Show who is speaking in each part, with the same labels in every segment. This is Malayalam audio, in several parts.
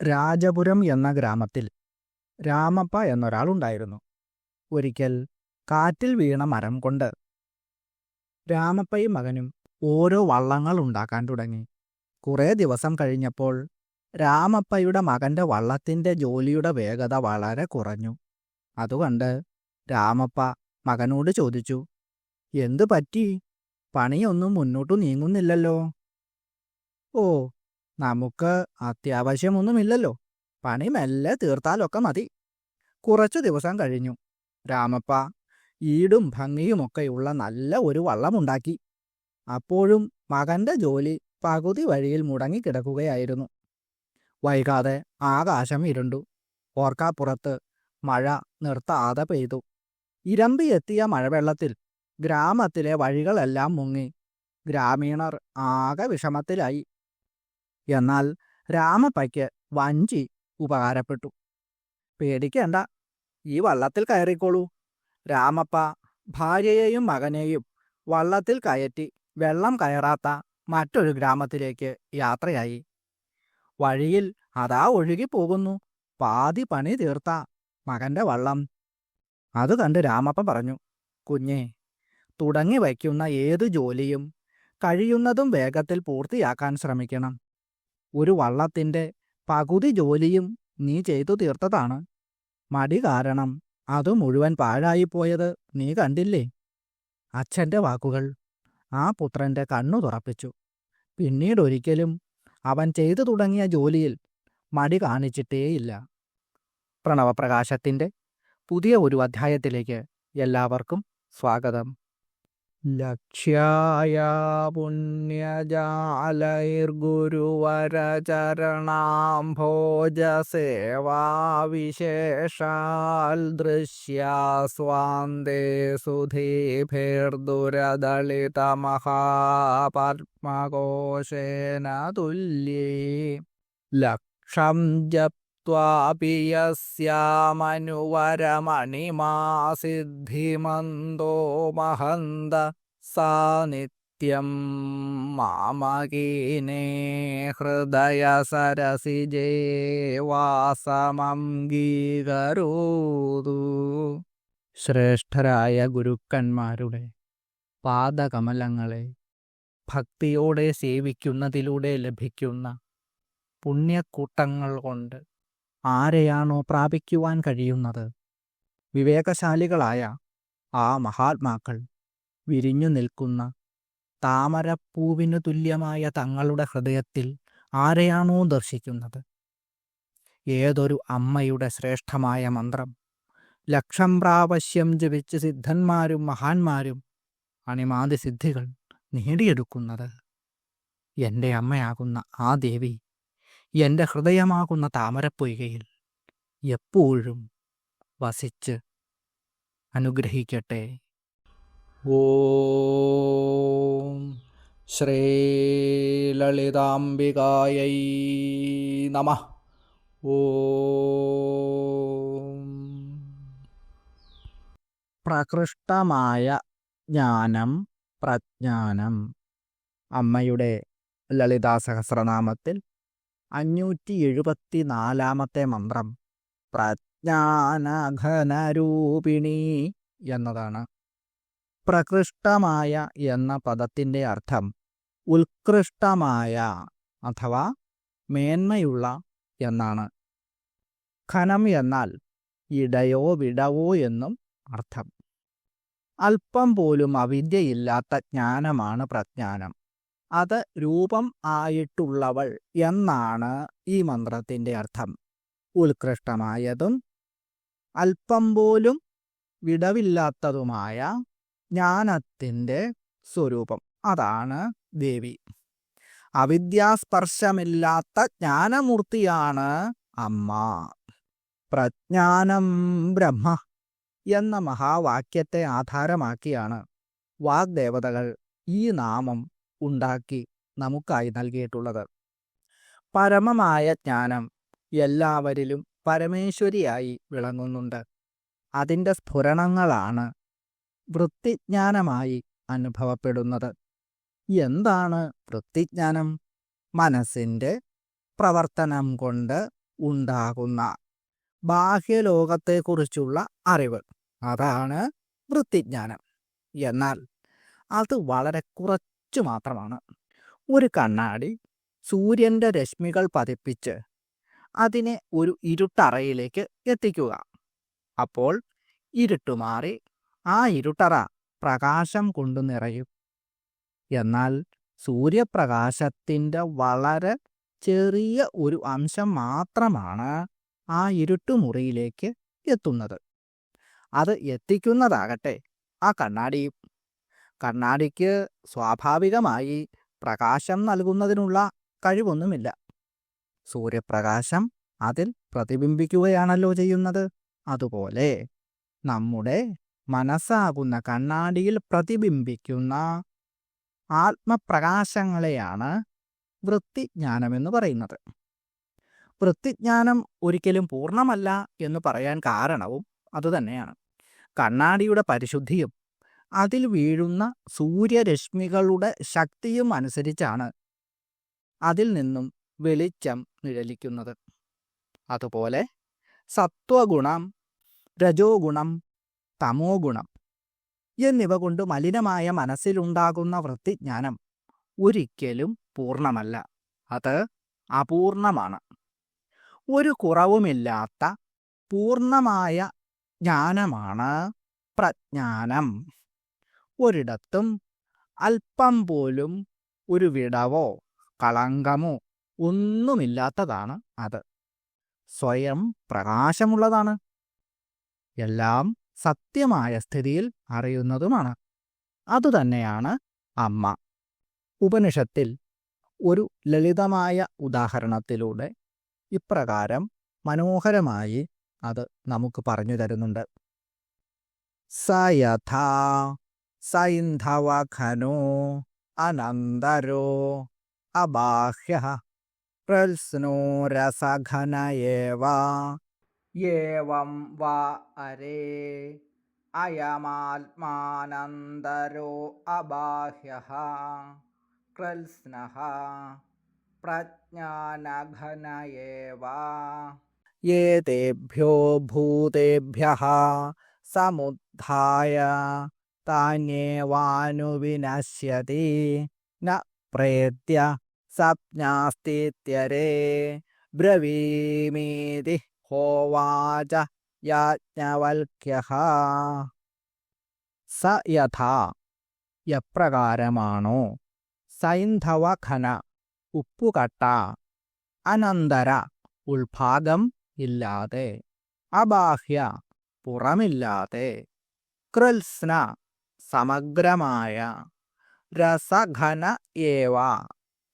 Speaker 1: രാജപുരം എന്ന ഗ്രാമത്തിൽ രാമപ്പ എന്നൊരാളുണ്ടായിരുന്നു. ഒരിക്കൽ കാറ്റിൽ വീണ മരം കൊണ്ട് രാമപ്പയും മകനും ഓരോ വള്ളങ്ങൾ ഉണ്ടാക്കാൻ തുടങ്ങി. കുറേ ദിവസം കഴിഞ്ഞപ്പോൾ രാമപ്പയുടെ മകന്റെ വള്ളത്തിന്റെ ജോലിയുടെ വേഗത വളരെ കുറഞ്ഞു. അതുകൊണ്ട് രാമപ്പ മകനോട് ചോദിച്ചു എന്തു പറ്റി? പണിയൊന്നും മുന്നോട്ടു നീങ്ങുന്നില്ലല്ലോ? ഓ നമുക്ക് അത്യാവശ്യമൊന്നുമില്ലല്ലോ പണി മെല്ലെ തീർത്താലൊക്കെ മതി. കുറച്ചു ദിവസം കഴിഞ്ഞു. രാമപ്പ ഈടും ഭംഗിയുമൊക്കെയുള്ള നല്ല ഒരു വള്ളമുണ്ടാക്കി. അപ്പോഴും മകന്റെ ജോലി പകുതി വഴിയിൽ മുടങ്ങിക്കിടക്കുകയായിരുന്നു. വൈകാതെ ആകാശം ഇരുണ്ടു. ഓർക്കാപ്പുറത്ത് മഴ നിർത്താതെ പെയ്തു. ഇരമ്പിയെത്തിയ മഴവെള്ളത്തിൽ ഗ്രാമത്തിലെ വഴികളെല്ലാം മുങ്ങി. ഗ്രാമീണർ ആകെ വിഷമത്തിലായി. എന്നാൽ രാമപ്പയ്ക്ക് വഞ്ചി ഉപകാരപ്പെട്ടു. പേടിക്കേണ്ട ഈ വള്ളത്തിൽ കയറിക്കോളൂ. രാമപ്പ ഭാര്യയെയും മകനെയും വള്ളത്തിൽ കയറ്റി വെള്ളം കയറാത്ത മറ്റൊരു ഗ്രാമത്തിലേക്ക് യാത്രയായി. വഴിയിൽ അതാ ഒഴുകിപ്പോകുന്നു പാതി പണി തീർത്ത മകന്റെ വള്ളം. അത് കണ്ട് രാമപ്പ പറഞ്ഞു കുഞ്ഞേ തുടങ്ങി വയ്ക്കുന്ന ഏത് ജോലിയും കഴിയുന്നതും വേഗത്തിൽ പൂർത്തിയാക്കാൻ ശ്രമിക്കണം. ഒരു വള്ളത്തിന്റെ പകുതി ജോലിയും നീ ചെയ്തു തീർത്തതാണ്. മടി കാരണം അത് മുഴുവൻ പാഴായിപ്പോയത് നീ കണ്ടില്ലേ? അച്ഛന്റെ വാക്കുകൾ ആ പുത്രന്റെ കണ്ണു തുറപ്പിച്ചു. പിന്നീടൊരിക്കലും അവൻ ചെയ്തു തുടങ്ങിയ ജോലിയിൽ മടി കാണിച്ചിട്ടേയില്ല. പ്രണവപ്രകാശത്തിന്റെ പുതിയ ഒരു അധ്യായത്തിലേക്ക് എല്ലാവർക്കും സ്വാഗതം. ലക്ഷ്യായ പുണ്യജാലൈർഗുരുവരചരണാംഭോജസേവാവിശേഷാൽ ദൃശ്യാസ്വാന്തേ സുധീഭിർദുരദളിതമഹാപത്മകോശേന തുല്യേ ലക്ഷം ജപ്വാപി യസ്യാമനുവരമണിമാസിദ്ധിമന്തോ മഹന്ത സാ നിത്യം മാമകീനേ ഹൃദയ സരസിജേ വാസമംഗീകരോതു ശ്രേഷ്ഠരായ ഗുരുക്കന്മാരുടെ പാദകമലങ്ങളെ ഭക്തിയോടെ സേവിക്കുന്നതിലൂടെ ലഭിക്കുന്ന പുണ്യക്കൂട്ടങ്ങൾ കൊണ്ട് ആരെയാണോ പ്രാപിക്കുവാൻ കഴിയുന്നത്? വിവേകശാലികളായ ആ മഹാത്മാക്കൾ വിരിഞ്ഞു നിൽക്കുന്ന താമരപ്പൂവിനു തുല്യമായ തങ്ങളുടെ ഹൃദയത്തിൽ ആരെയാണോ ദർശിക്കുന്നത്? ഏതൊരു അമ്മയുടെ ശ്രേഷ്ഠമായ മന്ത്രം? ലക്ഷം പ്രാവശ്യം ജപിച്ച് സിദ്ധന്മാരും മഹാന്മാരും അണിമാതി സിദ്ധികൾ നേടിയെടുക്കുന്നത് എന്റെ അമ്മയാകുന്ന ആ ദേവി എന്റെ ഹൃദയമാകുന്ന താമരപ്പൊയ്കയിൽ എപ്പോഴും വസിച്ച് അനുഗ്രഹിക്കട്ടെ. ഓം ശ്രീലളിതാംബികായൈ നമ. ഓം. പ്രകൃഷ്ടമായ ജ്ഞാനം പ്രജ്ഞാനം. അമ്മയുടെ ലളിതാ സഹസ്രനാമത്തിൽ അഞ്ഞൂറ്റി എഴുപത്തി നാലാമത്തെ മന്ത്രം. പ്രജ്ഞാനഘനരൂപിണി എന്നതാണ്. പ്രകൃഷ്ടമായ എന്ന പദത്തിന്റെ അർത്ഥം ഉത്കൃഷ്ടമായ അഥവാ മേന്മയുള്ള എന്നാണ്. ഖനം എന്നാൽ ഇടയോ വിടവോ എന്നും അർത്ഥം. അല്പം പോലും അവിദ്യയില്ലാത്ത ജ്ഞാനമാണ് പ്രജ്ഞാനം. അത് രൂപം ആയിട്ടുള്ളവൾ എന്നാണ് ഈ മന്ത്രത്തിന്റെ അർത്ഥം. ഉത്കൃഷ്ടമായതും അല്പം പോലും വിടവില്ലാത്തതുമായ ജ്ഞാനത്തിന്റെ സ്വരൂപം. അതാണ് ദേവി. അവിദ്യാസ്പർശമില്ലാത്ത ജ്ഞാനമൂർത്തിയാണ് അമ്മ. പ്രജ്ഞാനം ബ്രഹ്മ എന്ന മഹാവാക്യത്തെ ആധാരമാക്കിയാണ് വാഗ്ദേവതകൾ ഈ നാമം ഉണ്ടാക്കി നമുക്കായി നൽകിയിട്ടുള്ളത്. പരമമായ ജ്ഞാനം എല്ലാവരിലും പരമേശ്വരിയായി വിളങ്ങുന്നുണ്ട്. അതിന്റെ സ്ഫുരണങ്ങളാണ് വൃത്തിജ്ഞാനമായി അനുഭവപ്പെടുന്നത്. എന്താണ് വൃത്തിജ്ഞാനം? മനസ്സിന്റെ പ്രവർത്തനം കൊണ്ട് ഉണ്ടാകുന്ന ബാഹ്യലോകത്തെക്കുറിച്ചുള്ള അറിവ്. അതാണ് വൃത്തിജ്ഞാനം. എന്നാൽ അത് വളരെ കുറച്ചു മാത്രമാണ്. ഒരു കണ്ണാടി സൂര്യന്റെ രശ്മികൾ പതിപ്പിച്ച് അതിനെ ഒരു ഇരുട്ടറയിലേക്ക് എത്തിക്കുക. അപ്പോൾ ഇരുട്ടുമാറി ആ ഇരുട്ടറ പ്രകാശം കൊണ്ടു നിറയും. എന്നാൽ സൂര്യപ്രകാശത്തിന്റെ വളരെ ചെറിയ ഒരു അംശം മാത്രമാണ് ആ ഇരുട്ടുമുറിയിലേക്ക് എത്തുന്നത്. അത് എത്തിക്കുന്നതാകട്ടെ ആ കണ്ണാടിയും കണ്ണാടിക്ക് സ്വാഭാവികമായി പ്രകാശം നൽകുന്നതിനുള്ള കഴിവൊന്നുമില്ല. സൂര്യപ്രകാശം അതിൽ പ്രതിബിംബിക്കുകയാണല്ലോ ചെയ്യുന്നത്. അതുപോലെ നമ്മുടെ മനസ്സാകുന്ന കണ്ണാടിയിൽ പ്രതിബിംബിക്കുന്ന ആത്മപ്രകാശങ്ങളെയാണ് വൃത്തിജ്ഞാനമെന്ന് പറയുന്നത്. വൃത്തിജ്ഞാനം ഒരിക്കലും പൂർണമല്ല എന്ന് പറയാൻ കാരണവും അതുതന്നെയാണ് കണ്ണാടിയുടെ പരിശുദ്ധിയും അതിൽ വീഴുന്ന സൂര്യരശ്മികളുടെ ശക്തിയും അനുസരിച്ചാണ് അതിൽ നിന്നും വെളിച്ചം നിഴലിക്കുന്നത്. അതുപോലെ സത്വഗുണം രജോഗുണം തമോ ഗുണം എന്നിവ കൊണ്ട് മലിനമായ മനസ്സിലുണ്ടാകുന്ന വൃത്തിജ്ഞാനം ഒരിക്കലും പൂർണമല്ല. അത് അപൂർണമാണ്. ഒരു കുറവുമില്ലാത്ത പൂർണമായ ജ്ഞാനമാണ് പ്രജ്ഞാനം. ഒരിടത്തും അല്പം പോലും ഒരു വിടവോ കളങ്കമോ ഒന്നുമില്ലാത്തതാണ് അത്. സ്വയം പ്രകാശമുള്ളതാണ്. എല്ലാം സത്യമായ സ്ഥിതിയിൽ അറിയുന്നതുമാണ്. അതുതന്നെയാണ് അമ്മ. ഉപനിഷത്തിൽ ഒരു ലളിതമായ ഉദാഹരണത്തിലൂടെ ഇപ്രകാരം മനോഹരമായി അത് നമുക്ക് പറഞ്ഞു തരുന്നുണ്ട്. സയഥാ സൈന്ധവഖനോ അനന്തരോ അബാഹ്യ പ്രൽസ്നോ രസഘന ഏവ വാ അരേ അയമാത്മാനന്തരോ അബാഹ്യ കൃത്സ്നഃ പ്രജ്ഞാനഘന ഏവ ഏതേഭ്യോ ഭൂതേഭ്യः സമുദ്ധായ താന്യേവാനുവിനശ്യതി ന പ്രേത്യ സപ്നാസ്തിത്യരേ. ബ്രവീമീതി ഹോവാച യാജ്ഞവൽക്യഃ സ യഥാ എപ്രകാരമാണോ സൈന്ധവഖന ഉപ്പുകട്ട അനന്തര ഉൾഭാഗം ഇല്ലാതെ അബാഹ്യ പുറമില്ലാതെ കൃത്സ്ന സമഗ്രമായ രസഘന ഏവ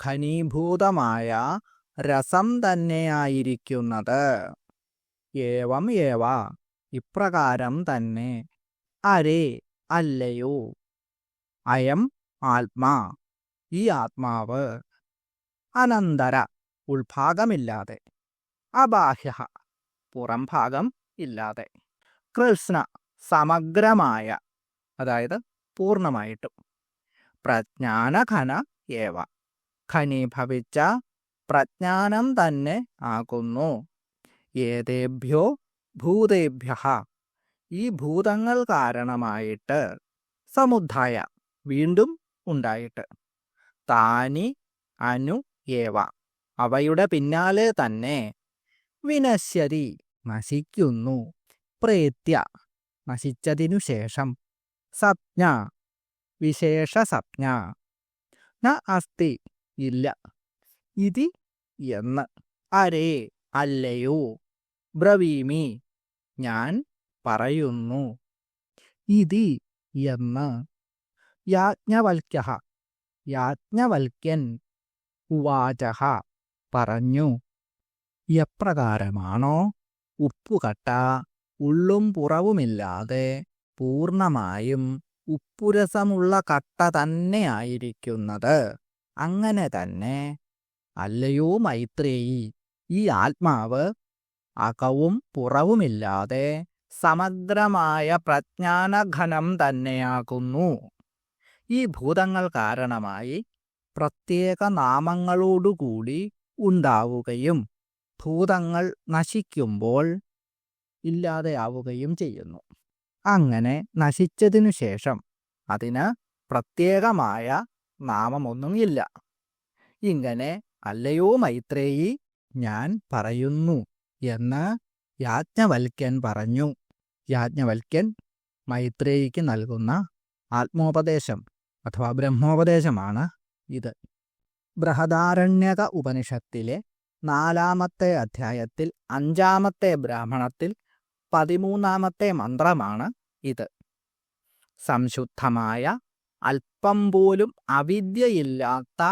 Speaker 1: ഘനീഭൂതമായ രസം തന്നെയായിരിക്കുന്നത്. ഏവം ഏവ ഇപ്രകാരം തന്നെ അരേ അല്ലയോ. അയം ആത്മാ. ഈ ആത്മാവ് അനന്തര ഉൾഭാഗമില്ലാതെ അബാഹ്യ പുറംഭാഗം ഇല്ലാതെ കൃഷ്ണ സമഗ്രമായ അതായത് പൂർണമായിട്ടും. പ്രജ്ഞാന ഖന ഏവ. ഖനീഭവിച്ച പ്രജ്ഞാനം തന്നെ ആകുന്നു. ഏതേഭ്യോ ഭൂതേഭ്യ. ഈ ഭൂതങ്ങൾ കാരണമായിട്ട് സമുദ്ധായ വീണ്ടും ഉണ്ടായിട്ട്. താനി അനു ഏവ. അവയുടെ പിന്നാലെ തന്നെ വിനശ്യതി നശിക്കുന്നു. പ്രേത്യ നശിച്ചതിനു ശേഷം സപ്ഞ വിശേഷ സപ്ഞ ന അസ്തി ഇല്ല. ഇതി എന്ന്. അരേ. അല്ലയോ. ബ്രവീമി. ഞാൻ പറയുന്നു. ഇതി എന്ന്. യാജ്ഞവൽക്യ യാജ്ഞവൽക്യൻ. ഉവാചഹ. പറഞ്ഞു. എപ്രകാരമാണോ? ഉപ്പുകട്ട. ഉള്ളും പുറവുമില്ലാതെ. പൂർണമായും ഉപ്പുരസമുള്ള കട്ട തന്നെയായിരിക്കുന്നത്. അങ്ങനെ തന്നെ അല്ലയോ മൈത്രേയി ഈ ആത്മാവ് അകവും പുറവുമില്ലാതെ സമഗ്രമായ പ്രജ്ഞാനഘനം തന്നെയാകുന്നു. ഈ ഭൂതങ്ങൾ കാരണമായി പ്രത്യേക നാമങ്ങളോടുകൂടി ഉണ്ടാവുകയും ഭൂതങ്ങൾ നശിക്കുമ്പോൾ ഇല്ലാതെയാവുകയും ചെയ്യുന്നു. അങ്ങനെ നശിച്ചതിനു ശേഷം അതിന് പ്രത്യേകമായ നാമമൊന്നുമില്ല. ഇങ്ങനെ അല്ലയോ മൈത്രേയി ഞാൻ പറയുന്നു എന്ന് യാജ്ഞവൽക്യൻ പറഞ്ഞു. യാജ്ഞവൽക്യൻ മൈത്രേയിക്ക് നൽകുന്ന ആത്മോപദേശം അഥവാ ബ്രഹ്മോപദേശമാണ് ഇത്. ബൃഹദാരണ്യക ഉപനിഷത്തിലെ നാലാമത്തെ അധ്യായത്തിൽ അഞ്ചാമത്തെ ബ്രാഹ്മണത്തിൽ പതിമൂന്നാമത്തെ മന്ത്രമാണ് ഇത്. സംശുദ്ധമായ അല്പം പോലും അവിദ്യയില്ലാത്ത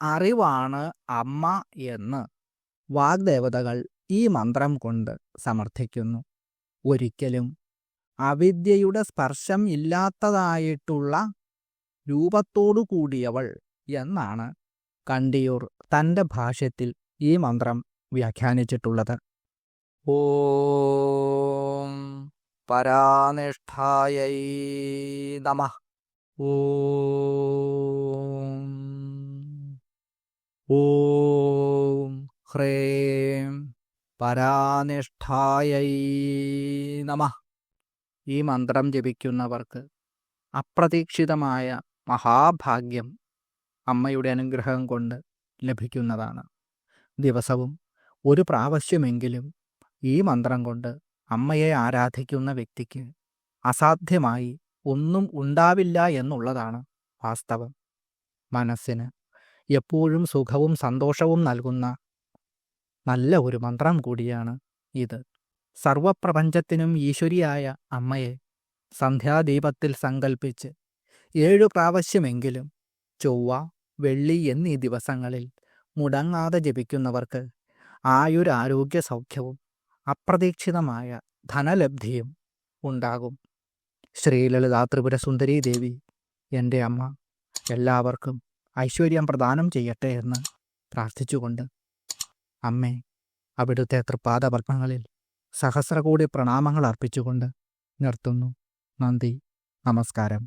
Speaker 1: അറിവാണ് അമ്മ എന്ന് വാഗ്ദേവതകൾ ഈ മന്ത്രം കൊണ്ട് സമർത്ഥിക്കുന്നു. ഒരിക്കലും അവിദ്യയുടെ സ്പർശം ഇല്ലാത്തതായിട്ടുള്ള രൂപത്തോടു കൂടിയവൾ എന്നാണ് കണ്ടിയൂർ തന്റെ ഭാഷ്യത്തിൽ ഈ മന്ത്രം വ്യാഖ്യാനിച്ചിട്ടുള്ളത്. ഓം പരാനിഷ്ഠായൈ നമ ഓം ഓം ഹ്രേം പരാനിഷ്ഠായൈ നമ ഈ മന്ത്രം ജപിക്കുന്നവർക്ക് അപ്രതീക്ഷിതമായ മഹാഭാഗ്യം അമ്മയുടെ അനുഗ്രഹം കൊണ്ട് ലഭിക്കുന്നതാണ്. ദിവസവും ഒരു പ്രാവശ്യമെങ്കിലും ഈ മന്ത്രം കൊണ്ട് അമ്മയെ ആരാധിക്കുന്ന വ്യക്തിക്ക് അസാധ്യമായി ഒന്നും ഉണ്ടാവില്ല എന്നുള്ളതാണ് വാസ്തവം. മനസ്സിന് എപ്പോഴും സുഖവും സന്തോഷവും നൽകുന്ന നല്ല ഒരു മന്ത്രം കൂടിയാണ് ഇത്. സർവപ്രപഞ്ചത്തിനും ഈശ്വരിയായ അമ്മയെ സന്ധ്യാദീപത്തിൽ സങ്കൽപ്പിച്ച് ഏഴു പ്രാവശ്യമെങ്കിലും ചൊവ്വ വെള്ളി എന്നീ ദിവസങ്ങളിൽ മുടങ്ങാതെ ജപിക്കുന്നവർക്ക് ആയുരാരോഗ്യ സൗഖ്യവും അപ്രതീക്ഷിതമായ ധനലബ്ധിയും ഉണ്ടാകും. ശ്രീലളിതാ ത്രിപുര സുന്ദരി ദേവി എന്റെ അമ്മ എല്ലാവർക്കും ഐശ്വര്യം പ്രദാനം ചെയ്യട്ടെ എന്ന് പ്രാർത്ഥിച്ചുകൊണ്ട് അമ്മേ അവിടുത്തെ തൃപ്പാദ പത്മങ്ങളിൽ സഹസ്രകോടി പ്രണാമങ്ങൾ അർപ്പിച്ചുകൊണ്ട് നിർത്തുന്നു. നന്ദി നമസ്കാരം.